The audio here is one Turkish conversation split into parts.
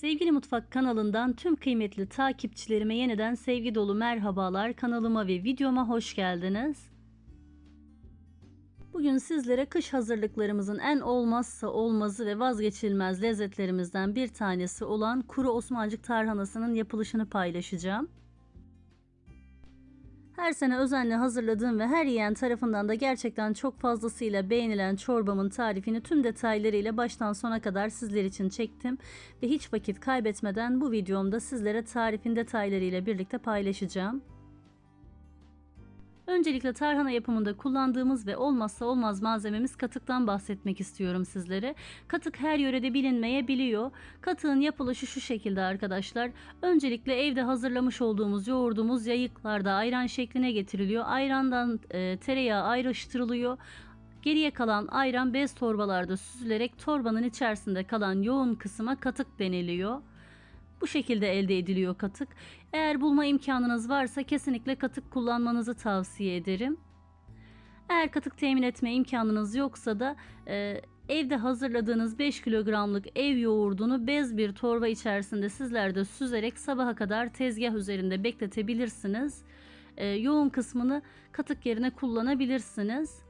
Sevgili Mutfak kanalından tüm kıymetli takipçilerime yeniden sevgi dolu merhabalar. Kanalıma ve videoma hoş geldiniz. Bugün sizlere kış hazırlıklarımızın en olmazsa olmazı ve vazgeçilmez lezzetlerimizden bir tanesi olan kuru Osmancık tarhanasının yapılışını paylaşacağım. Her sene özenle hazırladığım ve her yiyen tarafından da gerçekten çok fazlasıyla beğenilen çorbamın tarifini tüm detaylarıyla baştan sona kadar sizler için çektim ve hiç vakit kaybetmeden bu videomda sizlere tarifin detaylarıyla birlikte paylaşacağım. Öncelikle tarhana yapımında kullandığımız ve olmazsa olmaz malzememiz katıktan bahsetmek istiyorum sizlere. Katık her yörede bilinmeyebiliyor. Katığın yapılışı şu şekilde arkadaşlar. Öncelikle evde hazırlamış olduğumuz yoğurdumuz yayıklarda ayran şekline getiriliyor. Ayrandan e, tereyağı ayrıştırılıyor. Geriye kalan ayran bez torbalarda süzülerek torbanın içerisinde kalan yoğun kısma katık deniliyor. Bu şekilde elde ediliyor katık. Eğer bulma imkanınız varsa kesinlikle katık kullanmanızı tavsiye ederim. Eğer katık temin etme imkanınız yoksa da e, evde hazırladığınız 5 kilogramlık ev yoğurdunu bez bir torba içerisinde sizler de süzerek sabaha kadar tezgah üzerinde bekletebilirsiniz. E, yoğun kısmını katık yerine kullanabilirsiniz.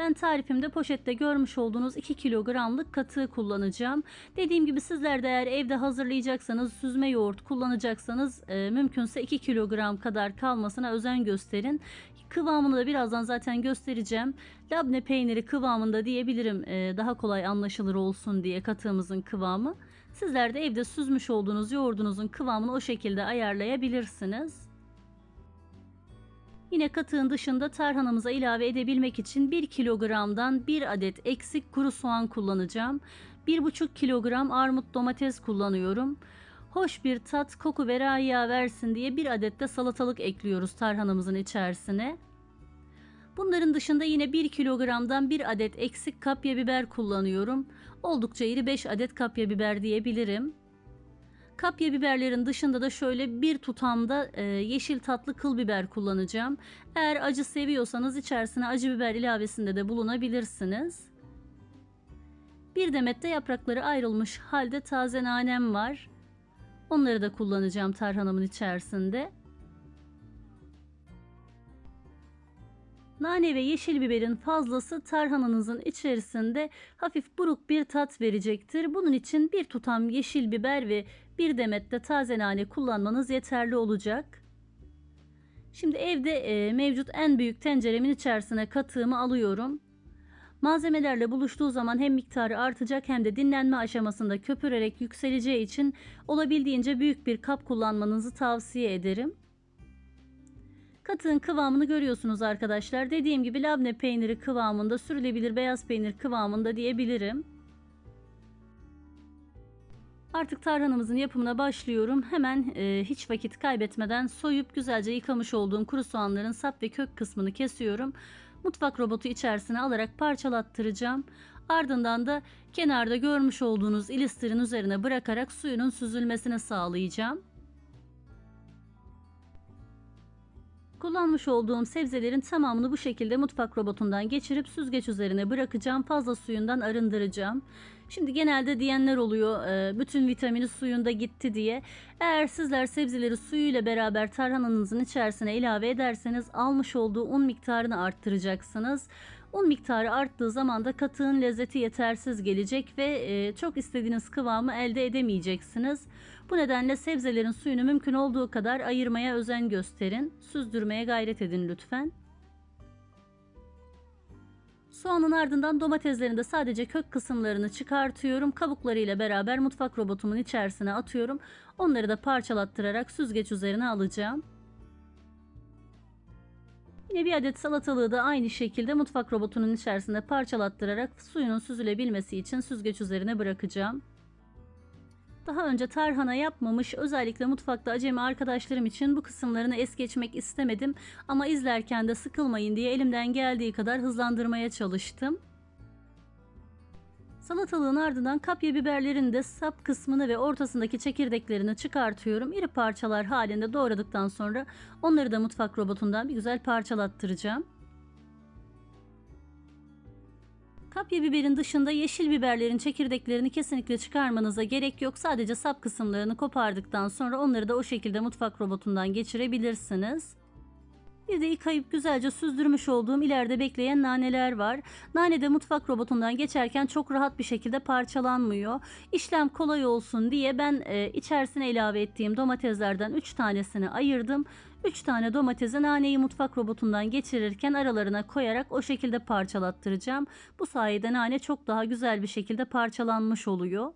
Ben tarifimde poşette görmüş olduğunuz 2 kilogramlık katığı kullanacağım. Dediğim gibi sizler de eğer evde hazırlayacaksanız süzme yoğurt kullanacaksanız e, mümkünse 2 kilogram kadar kalmasına özen gösterin. Kıvamını da birazdan zaten göstereceğim. Labne peyniri kıvamında diyebilirim e, daha kolay anlaşılır olsun diye katığımızın kıvamı. Sizler de evde süzmüş olduğunuz yoğurdunuzun kıvamını o şekilde ayarlayabilirsiniz. Yine katığın dışında tarhanamıza ilave edebilmek için 1 kilogramdan 1 adet eksik kuru soğan kullanacağım. 1,5 kilogram armut domates kullanıyorum. Hoş bir tat, koku ve raiya versin diye bir adet de salatalık ekliyoruz tarhanamızın içerisine. Bunların dışında yine 1 kilogramdan 1 adet eksik kapya biber kullanıyorum. Oldukça iri 5 adet kapya biber diyebilirim. Kapya biberlerin dışında da şöyle bir tutamda e, yeşil tatlı kıl biber kullanacağım. Eğer acı seviyorsanız içerisine acı biber ilavesinde de bulunabilirsiniz. Bir demet de yaprakları ayrılmış halde taze nanem var. Onları da kullanacağım tarhanamın içerisinde. Nane ve yeşil biberin fazlası tarhananızın içerisinde hafif buruk bir tat verecektir. Bunun için bir tutam yeşil biber ve bir demet de taze nane kullanmanız yeterli olacak. Şimdi evde e, mevcut en büyük tenceremin içerisine katığımı alıyorum. Malzemelerle buluştuğu zaman hem miktarı artacak hem de dinlenme aşamasında köpürerek yükseleceği için olabildiğince büyük bir kap kullanmanızı tavsiye ederim. Katığın kıvamını görüyorsunuz arkadaşlar. Dediğim gibi labne peyniri kıvamında, sürülebilir beyaz peynir kıvamında diyebilirim. Artık tarhanamızın yapımına başlıyorum. Hemen e, hiç vakit kaybetmeden soyup güzelce yıkamış olduğum kuru soğanların sap ve kök kısmını kesiyorum. Mutfak robotu içerisine alarak parçalattıracağım. Ardından da kenarda görmüş olduğunuz ilistirin üzerine bırakarak suyunun süzülmesini sağlayacağım. Kullanmış olduğum sebzelerin tamamını bu şekilde mutfak robotundan geçirip süzgeç üzerine bırakacağım. Fazla suyundan arındıracağım. Şimdi genelde diyenler oluyor e, bütün vitamini suyunda gitti diye. Eğer sizler sebzeleri suyuyla beraber tarhananızın içerisine ilave ederseniz almış olduğu un miktarını arttıracaksınız. Un miktarı arttığı zaman da katığın lezzeti yetersiz gelecek ve e, çok istediğiniz kıvamı elde edemeyeceksiniz. Bu nedenle sebzelerin suyunu mümkün olduğu kadar ayırmaya özen gösterin. Süzdürmeye gayret edin lütfen. Soğanın ardından domateslerin de sadece kök kısımlarını çıkartıyorum. Kabuklarıyla beraber mutfak robotumun içerisine atıyorum. Onları da parçalattırarak süzgeç üzerine alacağım. Yine bir adet salatalığı da aynı şekilde mutfak robotunun içerisinde parçalattırarak suyunun süzülebilmesi için süzgeç üzerine bırakacağım. Daha önce tarhana yapmamış özellikle mutfakta acemi arkadaşlarım için bu kısımlarını es geçmek istemedim ama izlerken de sıkılmayın diye elimden geldiği kadar hızlandırmaya çalıştım. Salatalığın ardından kapya biberlerin de sap kısmını ve ortasındaki çekirdeklerini çıkartıyorum. İri parçalar halinde doğradıktan sonra onları da mutfak robotundan bir güzel parçalattıracağım. Kapya biberin dışında yeşil biberlerin çekirdeklerini kesinlikle çıkarmanıza gerek yok. Sadece sap kısımlarını kopardıktan sonra onları da o şekilde mutfak robotundan geçirebilirsiniz. Bir de yıkayıp güzelce süzdürmüş olduğum ileride bekleyen naneler var. Nane de mutfak robotundan geçerken çok rahat bir şekilde parçalanmıyor. İşlem kolay olsun diye ben e, içerisine ilave ettiğim domateslerden 3 tanesini ayırdım. 3 tane domatesi naneyi mutfak robotundan geçirirken aralarına koyarak o şekilde parçalattıracağım. Bu sayede nane çok daha güzel bir şekilde parçalanmış oluyor.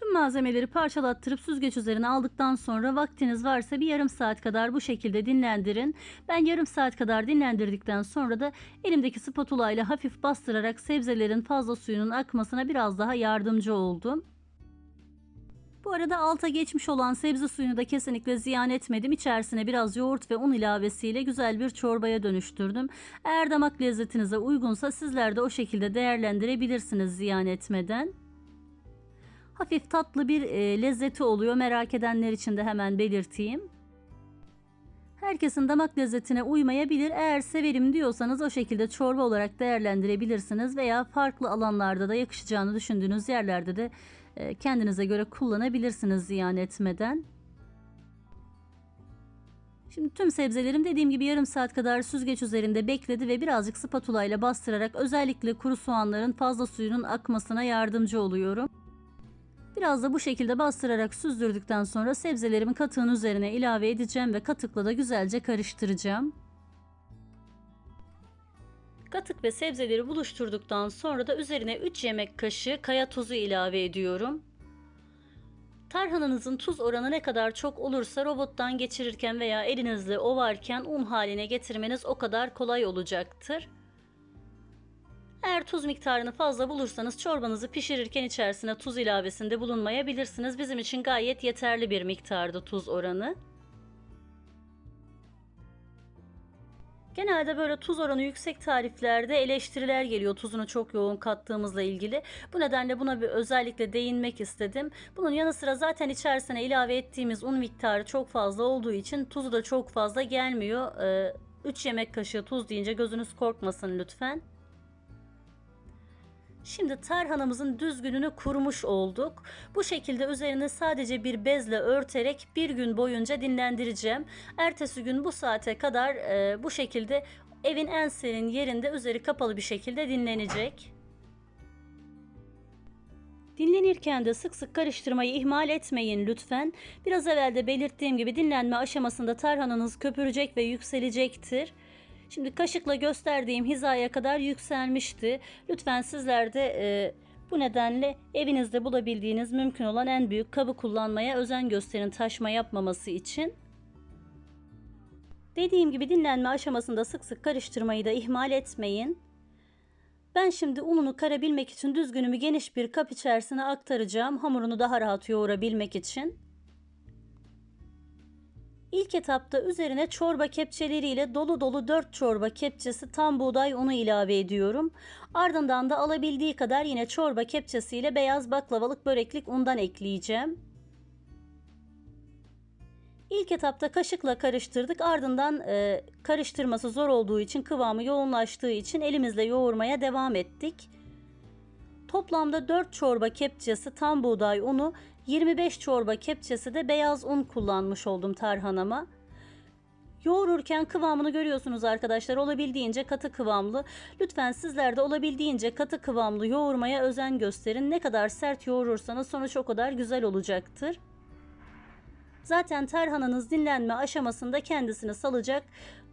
Tüm malzemeleri parçalattırıp süzgeç üzerine aldıktan sonra vaktiniz varsa bir yarım saat kadar bu şekilde dinlendirin. Ben yarım saat kadar dinlendirdikten sonra da elimdeki spatula ile hafif bastırarak sebzelerin fazla suyunun akmasına biraz daha yardımcı oldum. Bu arada alta geçmiş olan sebze suyunu da kesinlikle ziyan etmedim. İçerisine biraz yoğurt ve un ilavesiyle güzel bir çorbaya dönüştürdüm. Eğer damak lezzetinize uygunsa sizler de o şekilde değerlendirebilirsiniz ziyan etmeden. Hafif tatlı bir e, lezzeti oluyor. Merak edenler için de hemen belirteyim. Herkesin damak lezzetine uymayabilir. Eğer severim diyorsanız o şekilde çorba olarak değerlendirebilirsiniz veya farklı alanlarda da yakışacağını düşündüğünüz yerlerde de e, kendinize göre kullanabilirsiniz ziyan etmeden. Şimdi tüm sebzelerim dediğim gibi yarım saat kadar süzgeç üzerinde bekledi ve birazcık spatula ile bastırarak özellikle kuru soğanların fazla suyunun akmasına yardımcı oluyorum. Biraz da bu şekilde bastırarak süzdürdükten sonra sebzelerimi katığın üzerine ilave edeceğim ve katıkla da güzelce karıştıracağım. Katık ve sebzeleri buluşturduktan sonra da üzerine 3 yemek kaşığı kaya tuzu ilave ediyorum. Tarhananızın tuz oranı ne kadar çok olursa robottan geçirirken veya elinizle ovarken un haline getirmeniz o kadar kolay olacaktır. Eğer tuz miktarını fazla bulursanız çorbanızı pişirirken içerisine tuz ilavesinde bulunmayabilirsiniz. Bizim için gayet yeterli bir miktarda tuz oranı. Genelde böyle tuz oranı yüksek tariflerde eleştiriler geliyor tuzunu çok yoğun kattığımızla ilgili. Bu nedenle buna bir özellikle değinmek istedim. Bunun yanı sıra zaten içerisine ilave ettiğimiz un miktarı çok fazla olduğu için tuzu da çok fazla gelmiyor. 3 yemek kaşığı tuz deyince gözünüz korkmasın lütfen. Şimdi tarhanamızın düzgününü kurmuş olduk. Bu şekilde üzerine sadece bir bezle örterek bir gün boyunca dinlendireceğim. Ertesi gün bu saate kadar e, bu şekilde evin en serin yerinde üzeri kapalı bir şekilde dinlenecek. Dinlenirken de sık sık karıştırmayı ihmal etmeyin lütfen. Biraz evvel de belirttiğim gibi dinlenme aşamasında tarhananız köpürecek ve yükselecektir. Şimdi kaşıkla gösterdiğim hizaya kadar yükselmişti. Lütfen sizler de e, bu nedenle evinizde bulabildiğiniz mümkün olan en büyük kabı kullanmaya özen gösterin taşma yapmaması için. Dediğim gibi dinlenme aşamasında sık sık karıştırmayı da ihmal etmeyin. Ben şimdi ununu karabilmek için düzgünümü geniş bir kap içerisine aktaracağım. Hamurunu daha rahat yoğurabilmek için. İlk etapta üzerine çorba kepçeleriyle dolu dolu 4 çorba kepçesi tam buğday unu ilave ediyorum. Ardından da alabildiği kadar yine çorba kepçesiyle beyaz baklavalık böreklik undan ekleyeceğim. İlk etapta kaşıkla karıştırdık. Ardından e, karıştırması zor olduğu için kıvamı yoğunlaştığı için elimizle yoğurmaya devam ettik. Toplamda 4 çorba kepçesi tam buğday unu 25 çorba kepçesi de beyaz un kullanmış oldum tarhanama. Yoğururken kıvamını görüyorsunuz arkadaşlar. Olabildiğince katı kıvamlı. Lütfen sizler de olabildiğince katı kıvamlı yoğurmaya özen gösterin. Ne kadar sert yoğurursanız sonuç o kadar güzel olacaktır. Zaten tarhananız dinlenme aşamasında kendisini salacak,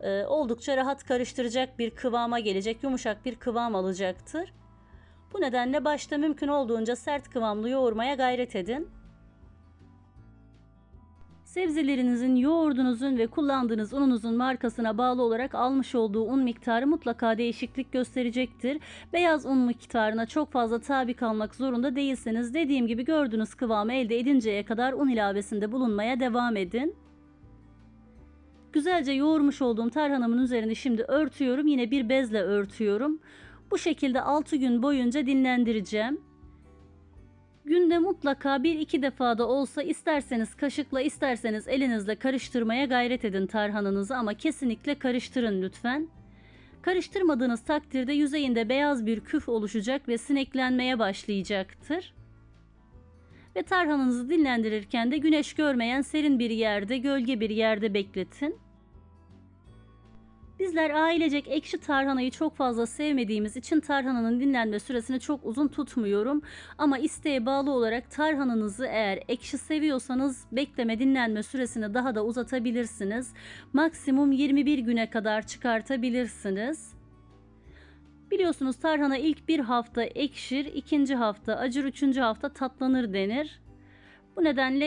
e, oldukça rahat karıştıracak bir kıvama gelecek, yumuşak bir kıvam alacaktır. Bu nedenle başta mümkün olduğunca sert kıvamlı yoğurmaya gayret edin. Sebzelerinizin, yoğurdunuzun ve kullandığınız ununuzun markasına bağlı olarak almış olduğu un miktarı mutlaka değişiklik gösterecektir. Beyaz un miktarına çok fazla tabi kalmak zorunda değilseniz dediğim gibi gördüğünüz kıvamı elde edinceye kadar un ilavesinde bulunmaya devam edin. Güzelce yoğurmuş olduğum tarhanamın üzerine şimdi örtüyorum. Yine bir bezle örtüyorum. Bu şekilde 6 gün boyunca dinlendireceğim. Günde mutlaka bir iki defa da olsa isterseniz kaşıkla isterseniz elinizle karıştırmaya gayret edin tarhananızı ama kesinlikle karıştırın lütfen. Karıştırmadığınız takdirde yüzeyinde beyaz bir küf oluşacak ve sineklenmeye başlayacaktır. Ve tarhananızı dinlendirirken de güneş görmeyen serin bir yerde, gölge bir yerde bekletin. Bizler ailecek ekşi tarhanayı çok fazla sevmediğimiz için tarhananın dinlenme süresini çok uzun tutmuyorum. Ama isteğe bağlı olarak tarhananızı eğer ekşi seviyorsanız bekleme dinlenme süresini daha da uzatabilirsiniz. Maksimum 21 güne kadar çıkartabilirsiniz. Biliyorsunuz tarhana ilk bir hafta ekşir, ikinci hafta acır, üçüncü hafta tatlanır denir. Bu nedenle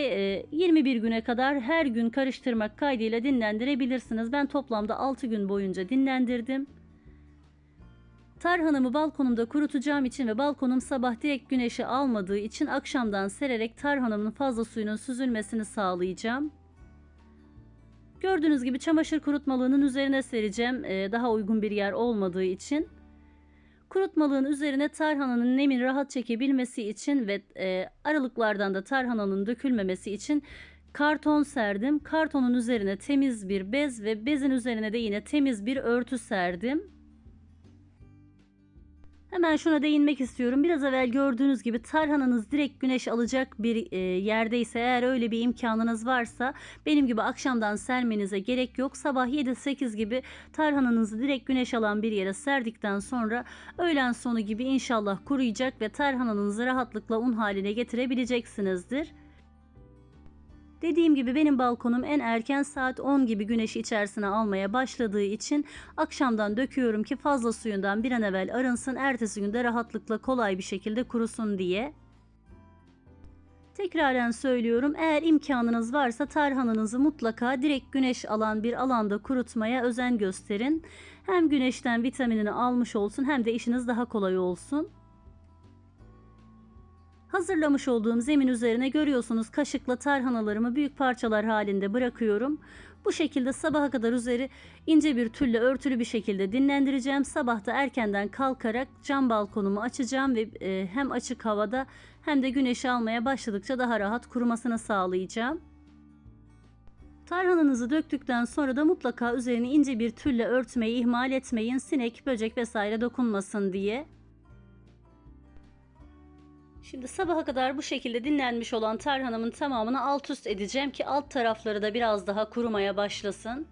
21 güne kadar her gün karıştırmak kaydıyla dinlendirebilirsiniz. Ben toplamda 6 gün boyunca dinlendirdim. Tarhanamı balkonumda kurutacağım için ve balkonum sabah direkt güneşi almadığı için akşamdan sererek tarhanamın fazla suyunun süzülmesini sağlayacağım. Gördüğünüz gibi çamaşır kurutmalığının üzerine sereceğim daha uygun bir yer olmadığı için. Kurutmalığın üzerine tarhananın nemin rahat çekebilmesi için ve e, aralıklardan da tarhananın dökülmemesi için karton serdim. Kartonun üzerine temiz bir bez ve bezin üzerine de yine temiz bir örtü serdim. Hemen şuna değinmek istiyorum. Biraz evvel gördüğünüz gibi tarhananız direkt güneş alacak bir e, yerdeyse eğer öyle bir imkanınız varsa benim gibi akşamdan sermenize gerek yok. Sabah 7-8 gibi tarhananızı direkt güneş alan bir yere serdikten sonra öğlen sonu gibi inşallah kuruyacak ve tarhananızı rahatlıkla un haline getirebileceksinizdir. Dediğim gibi benim balkonum en erken saat 10 gibi güneşi içerisine almaya başladığı için akşamdan döküyorum ki fazla suyundan bir an evvel arınsın ertesi günde rahatlıkla kolay bir şekilde kurusun diye. Tekraren söylüyorum eğer imkanınız varsa tarhananızı mutlaka direkt güneş alan bir alanda kurutmaya özen gösterin. Hem güneşten vitaminini almış olsun hem de işiniz daha kolay olsun. Hazırlamış olduğum zemin üzerine görüyorsunuz kaşıkla tarhanalarımı büyük parçalar halinde bırakıyorum. Bu şekilde sabaha kadar üzeri ince bir tülle örtülü bir şekilde dinlendireceğim. Sabahta erkenden kalkarak cam balkonumu açacağım ve e, hem açık havada hem de güneşi almaya başladıkça daha rahat kurumasını sağlayacağım. Tarhananızı döktükten sonra da mutlaka üzerini ince bir tülle örtmeyi ihmal etmeyin. Sinek, böcek vesaire dokunmasın diye. Şimdi sabaha kadar bu şekilde dinlenmiş olan tarhanamın tamamını alt üst edeceğim ki alt tarafları da biraz daha kurumaya başlasın.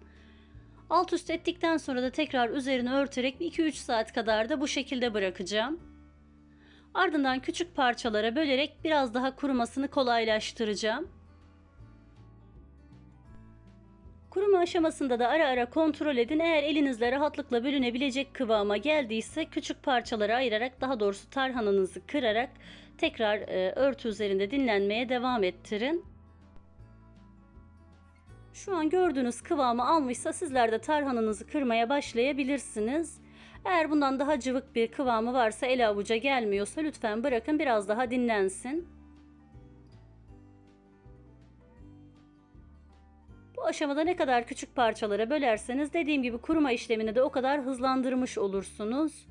Alt üst ettikten sonra da tekrar üzerini örterek 2-3 saat kadar da bu şekilde bırakacağım. Ardından küçük parçalara bölerek biraz daha kurumasını kolaylaştıracağım. Kuruma aşamasında da ara ara kontrol edin. Eğer elinizle rahatlıkla bölünebilecek kıvama geldiyse küçük parçalara ayırarak daha doğrusu tarhananızı kırarak tekrar e, örtü üzerinde dinlenmeye devam ettirin. Şu an gördüğünüz kıvamı almışsa sizler de tarhananızı kırmaya başlayabilirsiniz. Eğer bundan daha cıvık bir kıvamı varsa el avuca gelmiyorsa lütfen bırakın biraz daha dinlensin. Bu aşamada ne kadar küçük parçalara bölerseniz dediğim gibi kuruma işlemini de o kadar hızlandırmış olursunuz.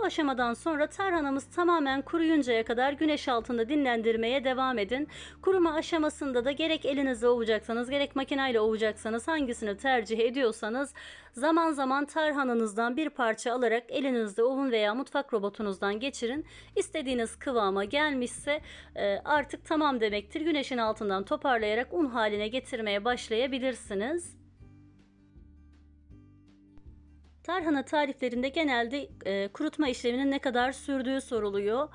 Bu aşamadan sonra tarhanamız tamamen kuruyuncaya kadar güneş altında dinlendirmeye devam edin. Kuruma aşamasında da gerek elinizle ovacaksanız gerek makineyle ovacaksanız hangisini tercih ediyorsanız zaman zaman tarhananızdan bir parça alarak elinizde ovun veya mutfak robotunuzdan geçirin. İstediğiniz kıvama gelmişse e, artık tamam demektir. Güneşin altından toparlayarak un haline getirmeye başlayabilirsiniz. Tarhana tariflerinde genelde e, kurutma işleminin ne kadar sürdüğü soruluyor.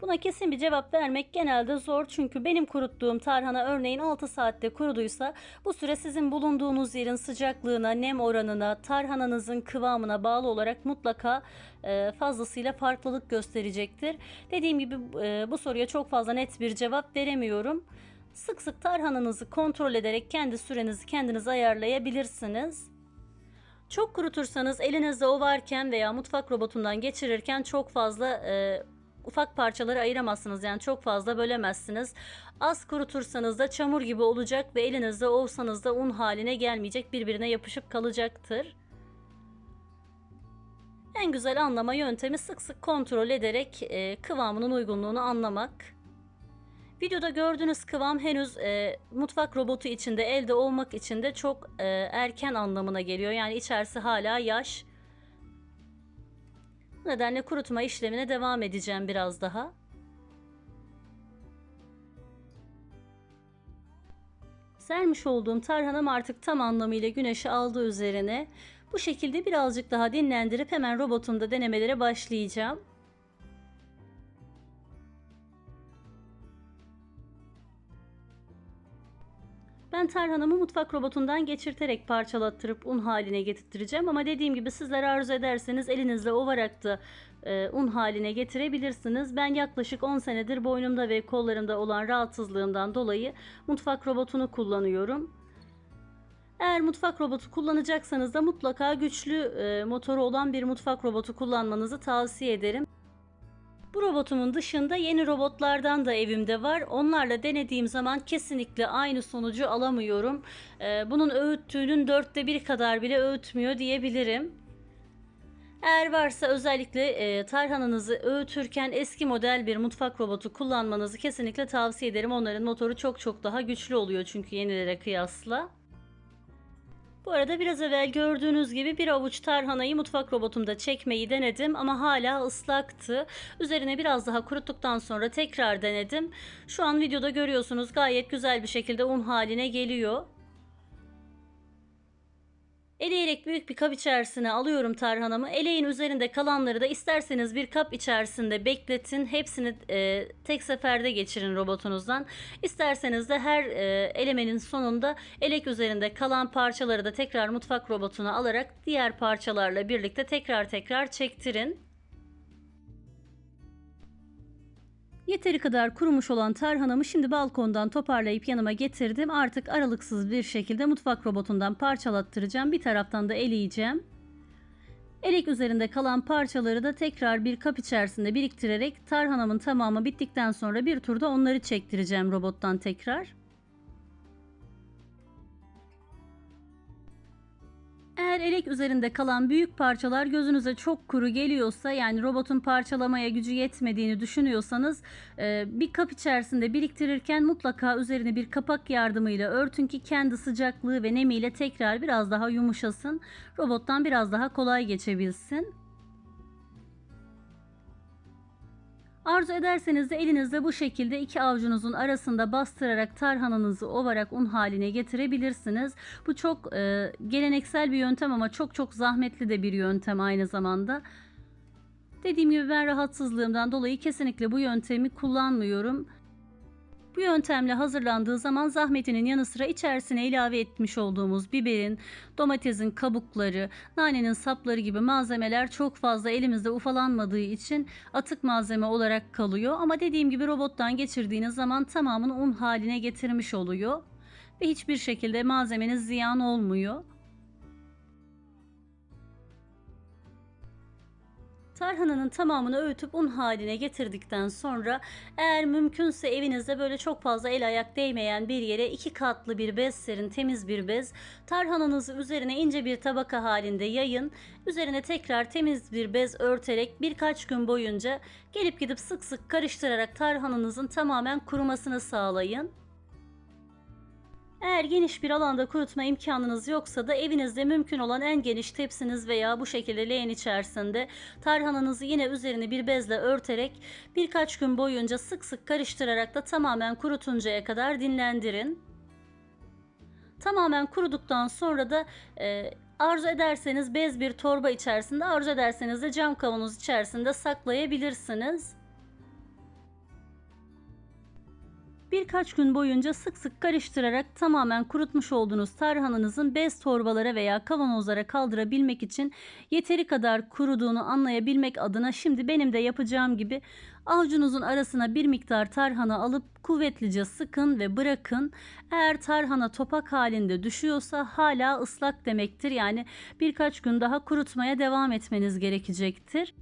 Buna kesin bir cevap vermek genelde zor çünkü benim kuruttuğum tarhana örneğin 6 saatte kuruduysa bu süre sizin bulunduğunuz yerin sıcaklığına, nem oranına, tarhananızın kıvamına bağlı olarak mutlaka e, fazlasıyla farklılık gösterecektir. Dediğim gibi e, bu soruya çok fazla net bir cevap veremiyorum. Sık sık tarhananızı kontrol ederek kendi sürenizi kendiniz ayarlayabilirsiniz. Çok kurutursanız elinizde o varken veya mutfak robotundan geçirirken çok fazla e, ufak parçaları ayıramazsınız. Yani çok fazla bölemezsiniz. Az kurutursanız da çamur gibi olacak ve elinizde ovsanız da un haline gelmeyecek. Birbirine yapışıp kalacaktır. En güzel anlama yöntemi sık sık kontrol ederek e, kıvamının uygunluğunu anlamak. Videoda gördüğünüz kıvam henüz e, mutfak robotu içinde elde olmak için de çok e, erken anlamına geliyor. Yani içerisi hala yaş. Bu nedenle kurutma işlemine devam edeceğim biraz daha. Sermiş olduğum tarhanam artık tam anlamıyla güneşi aldı üzerine. Bu şekilde birazcık daha dinlendirip hemen robotumda denemelere başlayacağım. Ben tarhanamı mutfak robotundan geçirterek parçalattırıp un haline getirteceğim ama dediğim gibi sizler arzu ederseniz elinizle ovarak da e, un haline getirebilirsiniz. Ben yaklaşık 10 senedir boynumda ve kollarımda olan rahatsızlığımdan dolayı mutfak robotunu kullanıyorum. Eğer mutfak robotu kullanacaksanız da mutlaka güçlü e, motoru olan bir mutfak robotu kullanmanızı tavsiye ederim. Bu robotumun dışında yeni robotlardan da evimde var. Onlarla denediğim zaman kesinlikle aynı sonucu alamıyorum. Ee, bunun öğüttüğünün dörtte bir kadar bile öğütmüyor diyebilirim. Eğer varsa özellikle e, tarhananızı öğütürken eski model bir mutfak robotu kullanmanızı kesinlikle tavsiye ederim. Onların motoru çok çok daha güçlü oluyor çünkü yenilere kıyasla. Bu arada biraz evvel gördüğünüz gibi bir avuç tarhanayı mutfak robotumda çekmeyi denedim ama hala ıslaktı. Üzerine biraz daha kuruttuktan sonra tekrar denedim. Şu an videoda görüyorsunuz gayet güzel bir şekilde un haline geliyor. Eleyerek büyük bir kap içerisine alıyorum tarhanamı. Eleğin üzerinde kalanları da isterseniz bir kap içerisinde bekletin. Hepsini e, tek seferde geçirin robotunuzdan. İsterseniz de her e, elemenin sonunda elek üzerinde kalan parçaları da tekrar mutfak robotuna alarak diğer parçalarla birlikte tekrar tekrar çektirin. Yeteri kadar kurumuş olan tarhanamı şimdi balkondan toparlayıp yanıma getirdim. Artık aralıksız bir şekilde mutfak robotundan parçalattıracağım. Bir taraftan da eleyeceğim. Elek üzerinde kalan parçaları da tekrar bir kap içerisinde biriktirerek tarhanamın tamamı bittikten sonra bir turda onları çektireceğim robottan tekrar. Eğer elek üzerinde kalan büyük parçalar gözünüze çok kuru geliyorsa yani robotun parçalamaya gücü yetmediğini düşünüyorsanız e, bir kap içerisinde biriktirirken mutlaka üzerine bir kapak yardımıyla örtün ki kendi sıcaklığı ve nemiyle tekrar biraz daha yumuşasın. Robottan biraz daha kolay geçebilsin. Arzu ederseniz de elinizde bu şekilde iki avucunuzun arasında bastırarak tarhananızı ovarak un haline getirebilirsiniz. Bu çok e, geleneksel bir yöntem ama çok çok zahmetli de bir yöntem aynı zamanda. Dediğim gibi ben rahatsızlığımdan dolayı kesinlikle bu yöntemi kullanmıyorum. Bu yöntemle hazırlandığı zaman zahmetinin yanı sıra içerisine ilave etmiş olduğumuz biberin, domatesin kabukları, nanenin sapları gibi malzemeler çok fazla elimizde ufalanmadığı için atık malzeme olarak kalıyor. Ama dediğim gibi robottan geçirdiğiniz zaman tamamını un haline getirmiş oluyor ve hiçbir şekilde malzemeniz ziyan olmuyor. Tarhananın tamamını öğütüp un haline getirdikten sonra eğer mümkünse evinizde böyle çok fazla el ayak değmeyen bir yere iki katlı bir bez serin temiz bir bez. Tarhananızı üzerine ince bir tabaka halinde yayın. Üzerine tekrar temiz bir bez örterek birkaç gün boyunca gelip gidip sık sık karıştırarak tarhananızın tamamen kurumasını sağlayın. Eğer geniş bir alanda kurutma imkanınız yoksa da evinizde mümkün olan en geniş tepsiniz veya bu şekilde leğen içerisinde tarhananızı yine üzerine bir bezle örterek birkaç gün boyunca sık sık karıştırarak da tamamen kurutuncaya kadar dinlendirin. Tamamen kuruduktan sonra da e, arzu ederseniz bez bir torba içerisinde arzu ederseniz de cam kavanoz içerisinde saklayabilirsiniz. Birkaç gün boyunca sık sık karıştırarak tamamen kurutmuş olduğunuz tarhananızın bez torbalara veya kavanozlara kaldırabilmek için yeteri kadar kuruduğunu anlayabilmek adına şimdi benim de yapacağım gibi avucunuzun arasına bir miktar tarhana alıp kuvvetlice sıkın ve bırakın. Eğer tarhana topak halinde düşüyorsa hala ıslak demektir. Yani birkaç gün daha kurutmaya devam etmeniz gerekecektir.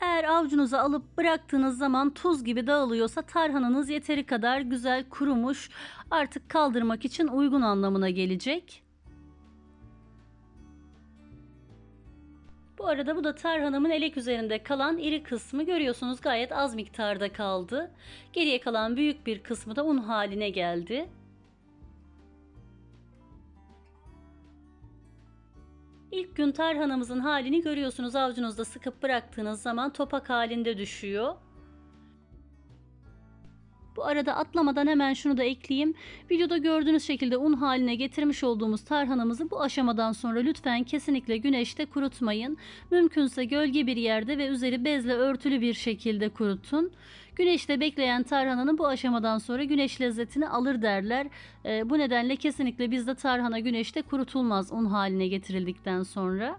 Eğer avucunuza alıp bıraktığınız zaman tuz gibi dağılıyorsa tarhananız yeteri kadar güzel kurumuş artık kaldırmak için uygun anlamına gelecek. Bu arada bu da tarhanamın elek üzerinde kalan iri kısmı görüyorsunuz gayet az miktarda kaldı. Geriye kalan büyük bir kısmı da un haline geldi. İlk gün tarhanamızın halini görüyorsunuz avucunuzda sıkıp bıraktığınız zaman topak halinde düşüyor. Bu arada atlamadan hemen şunu da ekleyeyim. Videoda gördüğünüz şekilde un haline getirmiş olduğumuz tarhanamızı bu aşamadan sonra lütfen kesinlikle güneşte kurutmayın. Mümkünse gölge bir yerde ve üzeri bezle örtülü bir şekilde kurutun. Güneşte bekleyen tarhananın bu aşamadan sonra güneş lezzetini alır derler. Ee, bu nedenle kesinlikle bizde tarhana güneşte kurutulmaz un haline getirildikten sonra.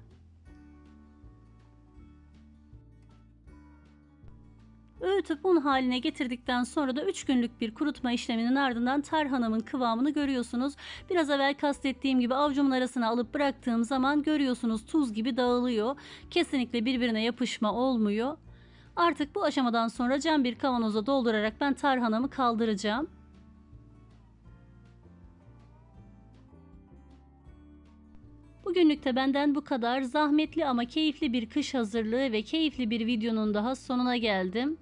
Öğütüp un haline getirdikten sonra da 3 günlük bir kurutma işleminin ardından tarhanamın kıvamını görüyorsunuz. Biraz evvel kastettiğim gibi avucumun arasına alıp bıraktığım zaman görüyorsunuz tuz gibi dağılıyor. Kesinlikle birbirine yapışma olmuyor. Artık bu aşamadan sonra cam bir kavanoza doldurarak ben tarhanamı kaldıracağım. Bugünlük de benden bu kadar. Zahmetli ama keyifli bir kış hazırlığı ve keyifli bir videonun daha sonuna geldim.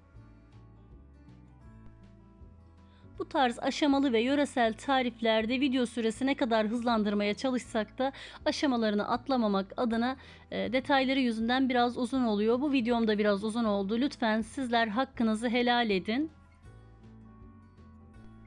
Bu tarz aşamalı ve yöresel tariflerde video süresi ne kadar hızlandırmaya çalışsak da aşamalarını atlamamak adına e, detayları yüzünden biraz uzun oluyor. Bu videom da biraz uzun oldu. Lütfen sizler hakkınızı helal edin.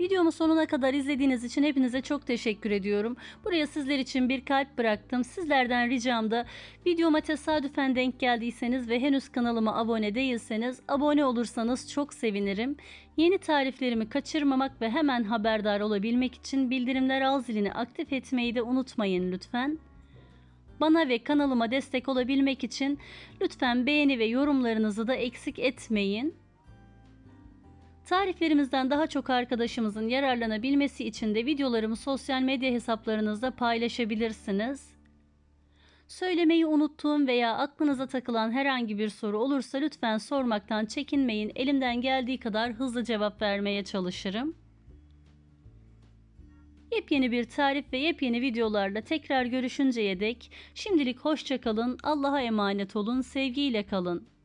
Videomu sonuna kadar izlediğiniz için hepinize çok teşekkür ediyorum. Buraya sizler için bir kalp bıraktım. Sizlerden ricam da videoma tesadüfen denk geldiyseniz ve henüz kanalıma abone değilseniz abone olursanız çok sevinirim. Yeni tariflerimi kaçırmamak ve hemen haberdar olabilmek için bildirimler al zilini aktif etmeyi de unutmayın lütfen. Bana ve kanalıma destek olabilmek için lütfen beğeni ve yorumlarınızı da eksik etmeyin. Tariflerimizden daha çok arkadaşımızın yararlanabilmesi için de videolarımı sosyal medya hesaplarınızda paylaşabilirsiniz. Söylemeyi unuttuğum veya aklınıza takılan herhangi bir soru olursa lütfen sormaktan çekinmeyin. Elimden geldiği kadar hızlı cevap vermeye çalışırım. Yepyeni bir tarif ve yepyeni videolarla tekrar görüşünceye dek şimdilik hoşçakalın, Allah'a emanet olun, sevgiyle kalın.